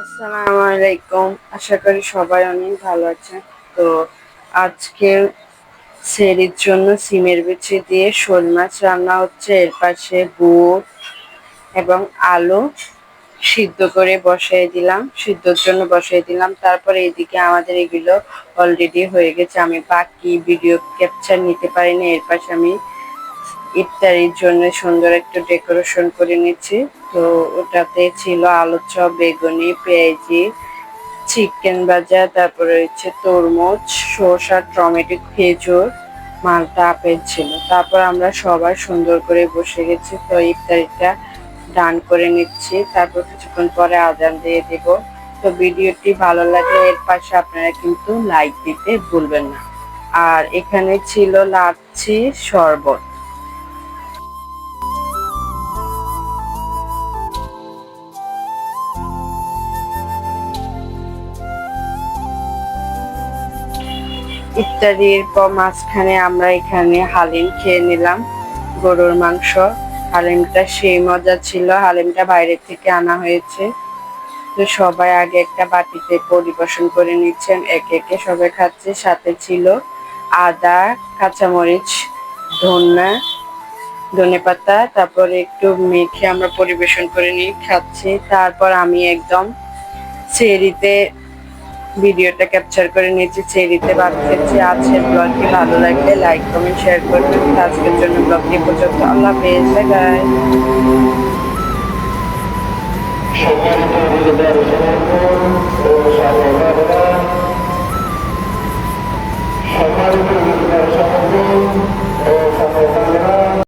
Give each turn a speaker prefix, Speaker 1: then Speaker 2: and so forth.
Speaker 1: আসসালামু আলাইকুম আশা করি সবাই অনেক ভালো আছেন। তো আজকে সেরির জন্য সিমের বিচি দিয়ে শোল মাছ রান্না হচ্ছে। এর পাশে বুট এবং আলু সিদ্ধ করে বসাই দিলাম। সিদ্ধর জন্য বসাই দিলাম। তারপরে এদিকে আমাদের এগুলো অলরেডি হয়ে গেছে। আমি বাকি ভিডিও ক্যাপচার নিতে পারিনি। এর পাশে আমি ইফতারির জন্য সুন্দর একটা ডেকোরেশন করে নিচ্ছি। তো ওটাতে ছিল আলু চপ, বেগুনি, পেঁয়াজি, চিকেন ভাজা, তারপরে হচ্ছে তরমুজ, শসা, টমেটো, খেজুর, মালটা আপেল ছিল। তারপর আমরা সবাই সুন্দর করে বসে গেছি, তো ইফতারিটা ডান করে নিচ্ছি। তারপর কিছুক্ষণ পরে আজান দিয়ে দেব। তো ভিডিওটি ভালো লাগলে এর পাশে আপনারা কিন্তু লাইক দিতে ভুলবেন না। আর এখানে ছিল লাচ্ছি শরবত। ইত্যাদির পর মাঝখানে আমরা এখানে হালিম খেয়ে নিলাম গরুর মাংস। হালিমটা সেই মজা ছিল, হালিমটা বাইরে থেকে আনা হয়েছে। তো সবাই আগে একটা বাটিতে পরিবেশন করে নিচ্ছেন, একে একে সবাই খাচ্ছে, সাথে ছিল আদা, কাঁচামরিচ ধন্যা ধনে পাতা, তারপরে একটু মেখে আমরা পরিবেশন করে নিয়ে খাচ্ছি। তারপর আমি একদম চেরিতে ভিডিওটা ক্যাপচার করে নিয়েছি, ছেড়ে দিতে পারছি আজকের ব্লগটি ভালো লাগলে লাইক কমেন্ট শেয়ার করবেন। আজকের জন্য ব্লগটি পর্যন্ত। আল্লাহ হাফেজ বাই